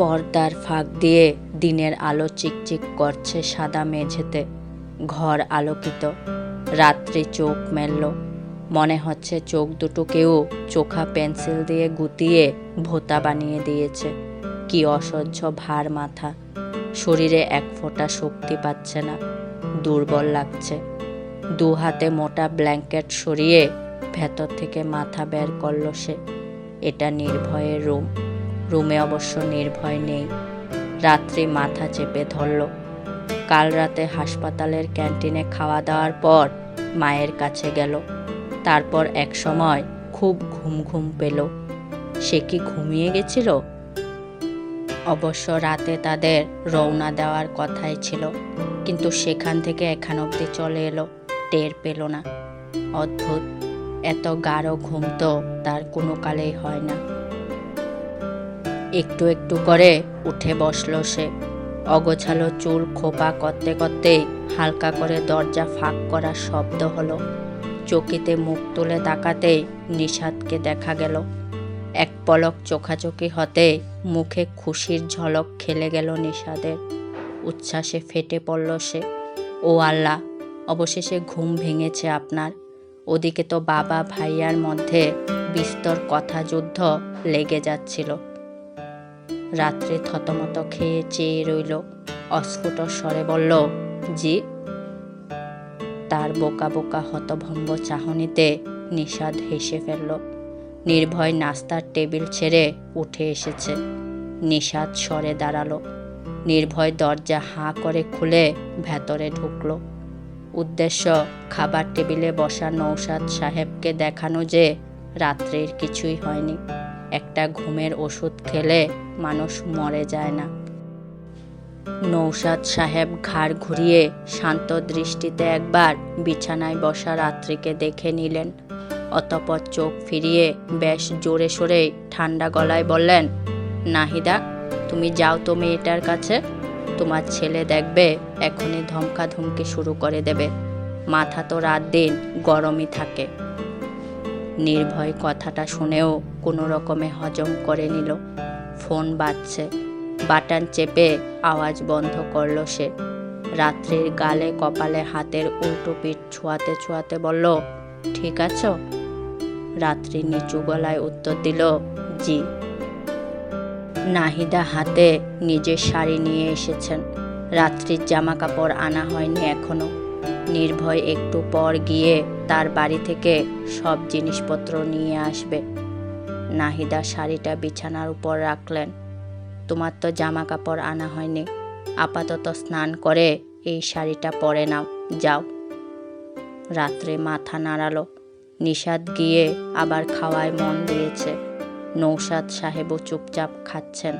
পর্দার ফাঁক দিয়ে দিনের আলো চিকচিক করছে সাদা মেঝেতে। ঘর আলোকিত। রাত্রে চোখ মেলল। মনে হচ্ছে চোখ দুটোকেও চোখা পেন্সিল দিয়ে গুতিয়ে ভোতা বানিয়ে দিয়েছে। কি অসহ্য ভার মাথা। শরীরে এক ফোঁটা শক্তি পাচ্ছে না। দুর্বল লাগছে। দু হাতে মোটা ব্ল্যাঙ্কেট সরিয়ে ভেতর থেকে মাথা বের করল সে। এটা নির্ভয়ের রুম। রুমে অবশ্য নির্ভয় নেই। রাত্রি মাথা চেপে ধরল। কাল রাতে হাসপাতালের ক্যান্টিনে খাওয়া দাওয়ার পর মায়ের কাছে গেল। তারপর এক সময় খুব ঘুম ঘুম পেল। সে কি ঘুমিয়ে গেছিল? অবশ্য রাতে তাদের রওনা দেওয়ার কথাই ছিল, কিন্তু সেখান থেকে এখান অবধি চলে এলো, টের পেল না। অদ্ভুত, এত গাঢ় ঘুম তো তার কোনো কালেই হয় না। একটু একটু করে উঠে বসল সে। অগোছালো চুল খোপা করতে করতে হালকা করে দরজা ফাঁক করার শব্দ হলো। চকিতে মুখ তুলে তাকাতেই নিষাদকে দেখা গেল। এক পলক চোখাচোখি হতে মুখে খুশির ঝলক খেলে গেল নিষাদের। উচ্ছ্বাসে ফেটে পড়ল সে। ও আল্লাহ, অবশেষে ঘুম ভেঙেছে আপনার। ওদিকে তো বাবা ভাইয়ার মধ্যে বিস্তর কথা যুদ্ধ লেগে যাচ্ছিল। রাত্রে থতমত খেয়ে চেয়ে রইল। অস্ফুট স্বরে বলল, জি? তার বোকা বোকা হতভম্ব চাহনিতে নিষাদ হেসে ফেলল। নির্ভয় নাস্তার টেবিল ছেড়ে উঠে এসেছে। নিষাদ সরে দাঁড়াল। নির্ভয় দরজা হাঁ করে খুলে ভেতরে ঢুকলো। উদ্দেশ্য, খাবার টেবিলে বসা নৌসাদ সাহেবকে দেখানো যে রাত্রির কিছুই হয়নি। একটা ঘুমের ওষুধ খেলে মানুষ মরে যায় না। নৌসাদ সাহেব ঘাড় ঘুরিয়ে শান্ত দৃষ্টিতে একবার বিছানায় বসা রাত্রিকে দেখে নিলেন। অতপর চোখ ফিরিয়ে বেশ জোরে সোরে ঠান্ডা গলায় বললেন, নাহিদা, তুমি যাও তো মেয়েটার কাছে। তোমার ছেলে দেখবে এখনই ধমকা ধমকি শুরু করে দেবে। মাথা তো রাত দিন গরমই থাকে। নির্ভয় কথাটা শুনেও কোনো রকমে হজম করে নিল। ফোন বাজছে। বাটন চেপে আওয়াজ বন্ধ করল সে। রাত্রির গালে কপালে হাতের উল্টো পিঠ ছোঁয়াতে ছোঁয়াতে বলল, ঠিক আছো? রাত্রি নিচু গলায় উত্তর দিল, জি। নাহিদা হাতে নিজের শাড়ি নিয়ে এসেছেন। রাত্রির জামা কাপড় আনা হয়নি এখনও। নির্ভয় একটু পর গিয়ে তার বাড়ি থেকে সব জিনিসপত্র নিয়ে আসবে। নাহিদা শাড়িটা বিছানার উপর রাখলেন। তোমার তো জামা কাপড় আনা হয়নি। আপাতত স্নান করে এই শাড়িটা পরে নাও, যাও। রাত্রে মাথা নাড়ালো। নিষাদ গিয়ে আবার খাওয়ায় মন দিয়েছে। নৌসাদ সাহেবও চুপচাপ খাচ্ছেন।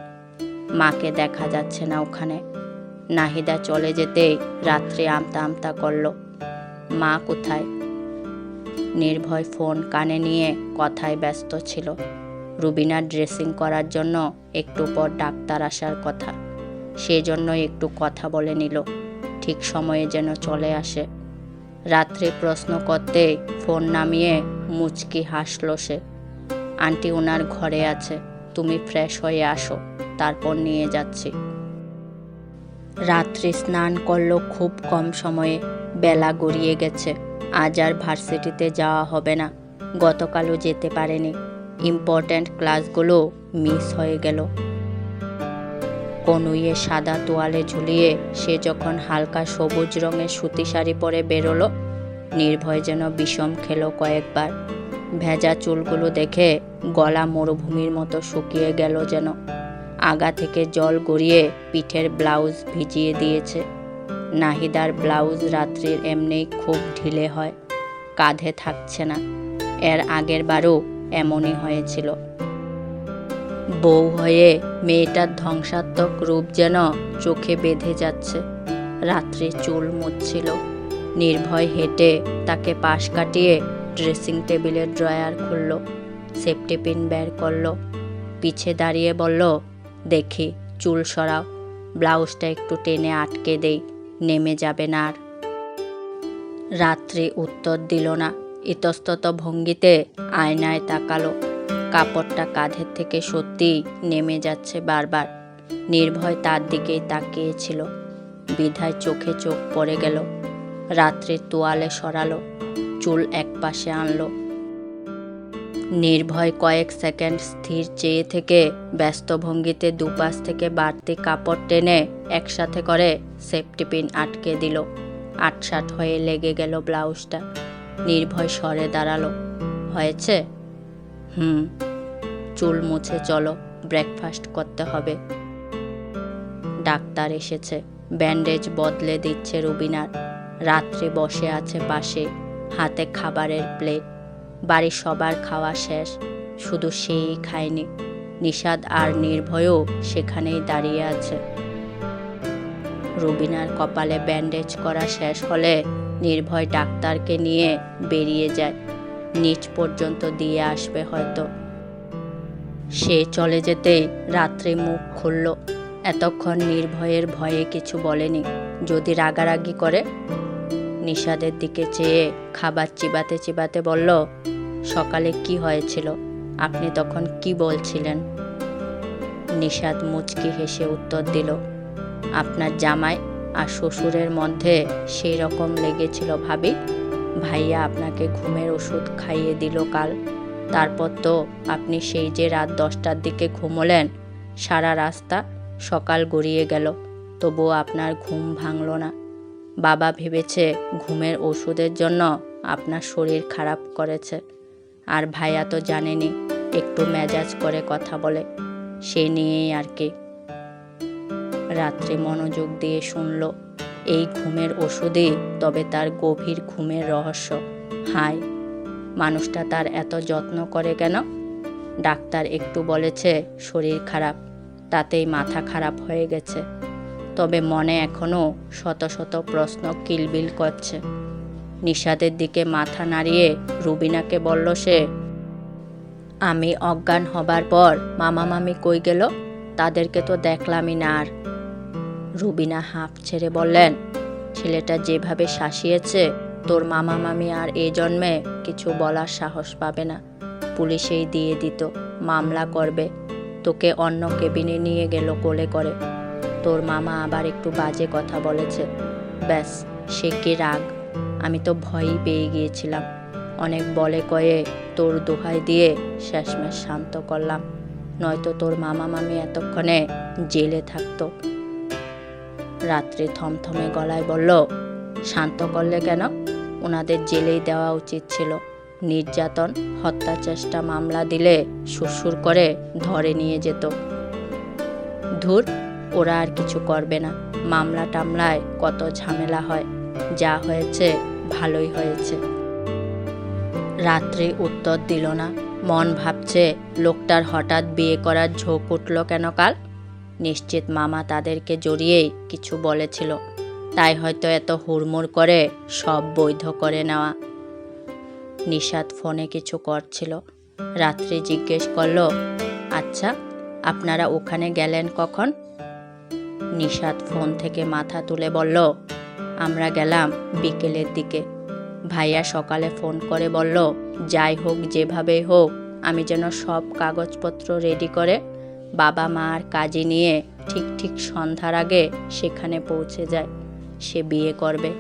মাকে দেখা যাচ্ছে না ওখানে। নাহিদা চলে যেতেই রাত্রে আমতা আমতা করল। মা কোথায়? নির্ভয় ফোন কানে নিয়ে কথায় ব্যস্ত ছিল। রুবিনা ড্রেসিং করার জন্য একটু পর ডাক্তার আসার কথা। সেজন্য একটু কথা বলে নিল। ঠিক সময়ে যেন চলে আসে। রাত্রে প্রশ্ন করতে ফোন নামিয়ে মুচকি হাসলো সে। আন্টি ওনার ঘরে আছে, তুমি ফ্রেশ হয়ে আসো, তারপর নিয়ে যাচ্ছি। রাত্রে স্নান করল খুব কম সময়ে, বেলা গড়িয়ে গেছে। আজ আর ভার্সিটিতে যাওয়া হবে না। গতকালও যেতে পারেনি। ইম্পর্ট্যান্ট ক্লাসগুলো মিস হয়ে গেল। কনুইয়ে সাদা তোয়ালে ঝুলিয়ে সে যখন হালকা সবুজ রঙের সুতি শাড়ি পরে বেরোলো, নির্ভয় যেন বিষম খেলো কয়েকবার। ভেজা চুলগুলো দেখে গলা মরুভূমির মতো শুকিয়ে গেল যেন। আগা থেকে জল গড়িয়ে পিঠের ব্লাউজ ভিজিয়ে দিয়েছে। নাহিদার ব্লাউজ রাত্রির এমনি খুব ঢিলে হয়, কাঁধে থাকছে না। এর আগের বারও এমনই হয়েছিল। বউ হয়ে মেয়েটার ধ্বংসাত্মক রূপ যেন চোখে বেঁধে যাচ্ছে। রাত্রে চুল মুছছিল। নির্ভয় হেঁটে তাকে পাশ কাটিয়ে ড্রেসিং টেবিলের ড্রয়ার খুলল। সেফটি পিন বের করল। পিছে দাঁড়িয়ে বলল, দেখি, চুল সরাও। ব্লাউজটা একটু টেনে আটকে দেই, নেমে যাবে না আর। রাত্রি উত্তর দিল না। ইতস্তত ভঙ্গিতে আয়নায় তাকালো। কাপড়টা কাঁধের থেকে সত্যিই নেমে যাচ্ছে বারবার। নির্ভয় তার দিকেই তাকিয়েছিল। বিধায় চোখে চোখ পড়ে গেল। রাত্রে তোয়ালে সরালো। চুল একপাশে আনলো। নির্ভয় কয়েক সেকেন্ড স্থির চেয়ে থেকে ব্যস্ত ভঙ্গিতে দুপাশ থেকে বাড়তি কাপড় টেনে একসাথে করে সেফটি পিন আটকে দিল। আটসাট হয়ে লেগে গেল ব্লাউজটা। নির্ভয় সরে দাঁড়াল। হয়েছে? হুম, চুল মুছে চলো ব্রেকফাস্ট করতে হবে। ডাক্তার এসেছে ব্যান্ডেজ বদলে দিচ্ছে রুবিনার। রাত্রে বসে আছে পাশে, হাতে খাবারের প্লেট বাড়ির সবার খাওয়া শেষ, শুধু সেই খায়নি। নিষাদ আর নির্ভয়ও সেখানেই দাঁড়িয়ে আছে। রুবিনার কপালে ব্যান্ডেজ করা শেষ হলে নির্ভয় ডাক্তারকে নিয়ে বেরিয়ে যায়। নিচ পর্যন্ত দিয়ে আসবে হয়তো। সে চলে যেতেই রাত্রে মুখ খুলল। এতক্ষণ নির্ভয়ের ভয়ে কিছু বলেনি। যদি রাগারাগি করে? নিষাদের দিকে চেয়ে খাবার চিবাতে চিবাতে বলল, সকালে কি হয়েছিল? আপনি তখন কি বলছিলেন? নিষাদ মুচকি হেসে উত্তর দিল, আপনার জামাই আর শ্বশুরের মধ্যে সেই রকম লেগেছিল ভাবি। ভাইয়া আপনাকে ঘুমের ওষুধ খাইয়ে দিল কাল। তারপর তো আপনি সেই যে রাত দশটার দিকে ঘুমোলেন, সারা রাস্তা সকাল গড়িয়ে গেল। তবুও আপনার ঘুম ভাঙল না। বাবা ভেবেছে ঘুমের ওষুধের জন্য আপনার শরীর খারাপ করেছে। আর ভাইয়া তো জানেনি, একটু মেজাজ করে কথা বলে। সে নিয়েই আর কি। রাত্রে মনোযোগ দিয়ে শুনল। এই ঘুমের ওষুধই তবে তার গভীর ঘুমের রহস্য। হাই মানুষটা তার এত যত্ন করে কেন? ডাক্তার একটু বলেছে, শরীর খারাপ, তাতেই মাথা খারাপ হয়ে গেছে। তবে মনে এখনও শত শত প্রশ্ন কিলবিল করছে। নিষাদের দিকে মাথা নাড়িয়ে রুবিনাকে বলল সে, আমি অজ্ঞান হবার পর মামা মামি কই গেল? তাদেরকে তো দেখলামই না আর। রুবিনা হাঁপ ছেড়ে বললেন, ছেলেটা যেভাবে শাসিয়েছে, তোর মামা মামি আর এ জন্মে কিছু বলার সাহস পাবে না। পুলিশেই দিয়ে দিত, মামলা করবে। তোকে অন্য কেবিনে নিয়ে গেল কোলে করে। তোর মামা আবার একটু বাজে কথা বলেছে। ব্যাস, সে কি রাগ? আমি তো ভয়ই পেয়ে গিয়েছিলাম। অনেক বলে কয়ে তোর দোহাই দিয়ে শেষমেশ শান্ত করলাম। নয়তো তোর মামা মামি এতক্ষণে জেলে থাকতো। রাত্রে থমথমে গলায় বলল, শান্ত করলে কেন? ওনাদের জেলেই দেওয়া উচিত ছিল। নির্যাতন, হত্যা চেষ্টা, মামলা দিলে সুরসুর করে ধরে নিয়ে যেত। ধুর, ওরা আর কিছু করবে না। মামলা টামলায় কত ঝামেলা হয়। যা হয়েছে, ভালোই হয়েছে। রাত্রি উত্তর দিল না। মন ভাবছে, লোকটার হঠাৎ বিয়ে করার ঝোঁক উঠল কেন কাল? নিশ্চিত মামা তাদেরকে জড়িয়েই কিছু বলেছিল। তাই হয়তো এত হুড়মুড় করে সব বৈধ করে নেওয়া। নিষাদ ফোনে কিছু করছিল। রাত্রি জিজ্ঞেস করল আচ্ছা আপনারা ওখানে গেলেন কখন? নিষাদ ফোন থেকে মাথা তুলে বলল, আমরা গেলাম বিকেলের দিকে। ভাইয়া সকালে ফোন করে বলল, যাই হোক, যেভাবেই হোক, আমি যেন সব কাগজপত্র রেডি করে বাবা মা আর কাজে নিয়ে ঠিক ঠিক সন্ধ্যার আগে সেখানে পৌঁছে যায়। সে বিয়ে করবে।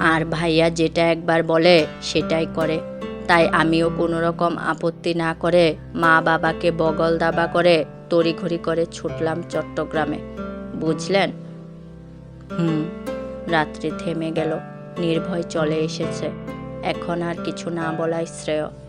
আর ভাইয়া যেটা একবার বলে সেটাই করে। তাই আমিও কোনো রকম আপত্তি না করে মা বাবাকে বগল দাবা করে তড়িঘড়ি করে ছুটলাম চট্টগ্রামে। বুঝলেন? হুম, রাত্রি থেমে গেল। নির্ভয় চলে এসেছে। এখন আর কিছু না বলাই শ্রেয়।